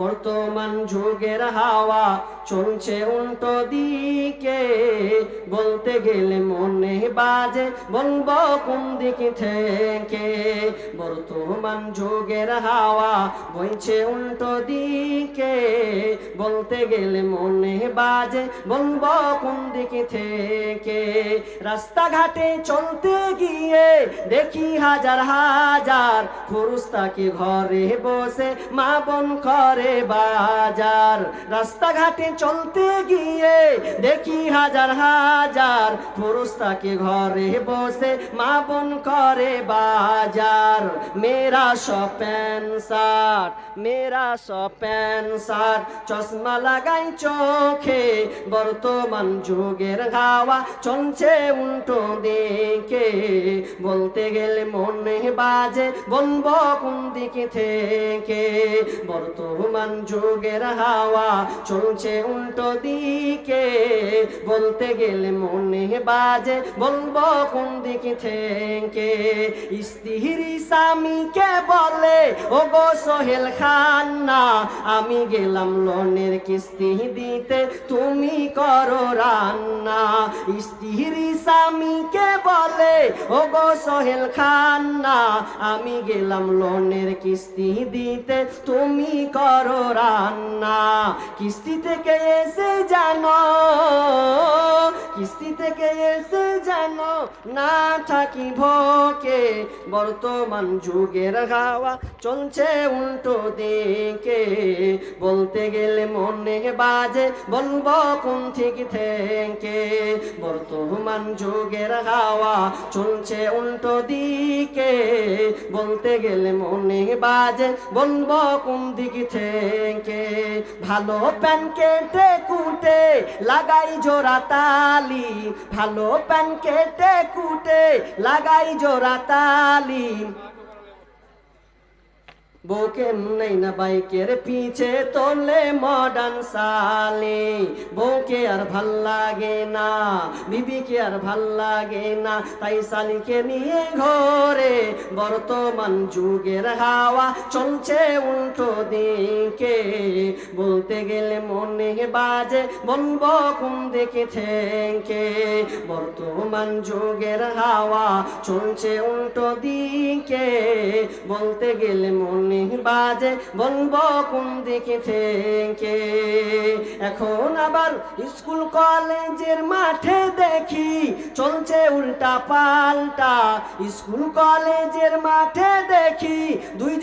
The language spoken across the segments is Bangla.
বর্তমান যুগের হাওয়া চলছে উল্টো দিকে। বলতে গেলে মনে বাজে, বলব কোন দিকে থেকে? বর্তমান যুগের হাওয়া বইছে উল্টো দিকে। বলতে গেলে মনে বাজে, বলব কোন দিকে থেকে? রাস্তাঘাটে চলতে গিয়ে দেখি হাজার হাজার পুরুষ তাকে ঘরে বসে মা বোন করে। বাজার। রাস্তাঘাটে চলতে গিয়ে দেখি হাজার হাজার পুরুষ তাকে ঘরে বসে, মা বোন করে বাজার। মেরা সব প্যান্ট শার্ট মেরা সব প্যান্ট শার্ট। চশমা লাগাই চোখে বর্তমান যুগের হাওয়া, চলছে উল্টো দিকে। বলতে গেলে মনে বাজে, বলব কোন দিকে থেকে? বর্তমান যুগের হাওয়া চলছে উল্টো দিকে। বলতে গেলে মনে বাজে, বলব কোন দিকে থেকে? স্ত্রী স্বামীকে বলে ও গো সোহেল খান্না, আমি গেলাম লোনের কিস্তি দিতে, তুমি করো রান্না। স্ত্রী স্বামীকে বলে ও গো সোহেল খান্না, আমি গেলাম লোনের কিস্তি দিতে, তুমি করো রান্না। কিস্তি থেকে এসে জানো, কিস্তি থেকে এসে জানো, না থাকি ভোকে। বর্তমান যুগের হাওয়া চলছে উল্টো দিকে। বলতে গেলে মনে বাজে, বলব কোন ঠিক থেকে। বর্তমান যুগের হাওয়া চলছে উল্টো দিকে বলতে গেলে মনে বাজে বলব কোন দিক থেকে ভালো প্যান কেটে কুটে, লাগাই জোড়া তালি। ভালো প্যান কেটে কুটে, লাগাই জোড়া তালি। বউকে নেই না বাইকের পিছে তোলে মডার্ন সালে বউকে আর ভালো লাগে না, বিবিকে আর ভালো লাগে না, তাই শালিকে নিয়ে ঘরে বর্তমান যুগের হাওয়া চলছে উল্টো দিকে। বলতে গেলে মনে বাজে, বলব কোন দিকে থেকে? বর্তমান যুগের হাওয়া চলছে উল্টো দিকে। বলতে গেলে মনে বাজে বলব কোন দিকে থেকে এখন আবার স্কুল কলেজের মাঠে দেখি চলছে উল্টা পাল্টা। স্কুল কলেজের মাঠে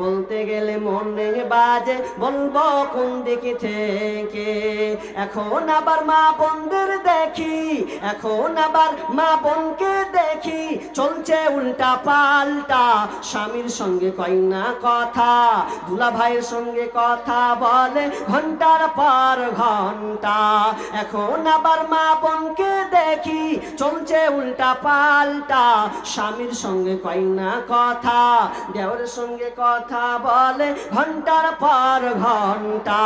বলতে গেলে মনে বাজে, বলব কোন দিকে থেকে এখন আবার মা বোনদের দেখি, এখন আবার মা বোনকে দেখি, চলছে উল্টা পাল্টা। স্বামীর সঙ্গে কয় না কথা দুলা ভাইয়ের সঙ্গে কথা বলে ঘণ্টার পর ঘণ্টা। এখন আবার মা বোনকে দেখি, চলছে উল্টা পাল্টা। স্বামীর সঙ্গে কয় না কথা দেওরের সঙ্গে কথা বলে ঘণ্টার পর ঘণ্টা।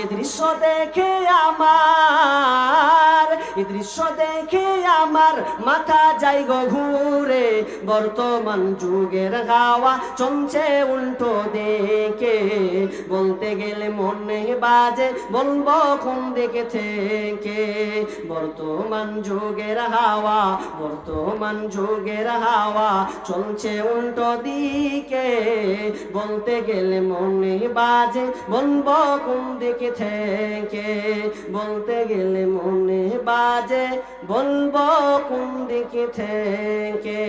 এ দৃশ্য দেখে আমার, এ দৃশ্য দেখে আমার মাথা যাই গো ঘুরে। বর্তমান যুগের হাওয়া চলছে উল্টো দেখে বলতে গেলে মনে বাজে, বলব কোন দিকে থেকে? বর্তমান যুগের হাওয়া, বর্তমান যুগের হাওয়া চলছে উল্টো দিকে। বলতে গেলে মনে বাজে, বলব কোন দিকে থেকে? বলতে গেলে মনে বাজে, বলব কোন দিকে থেকে?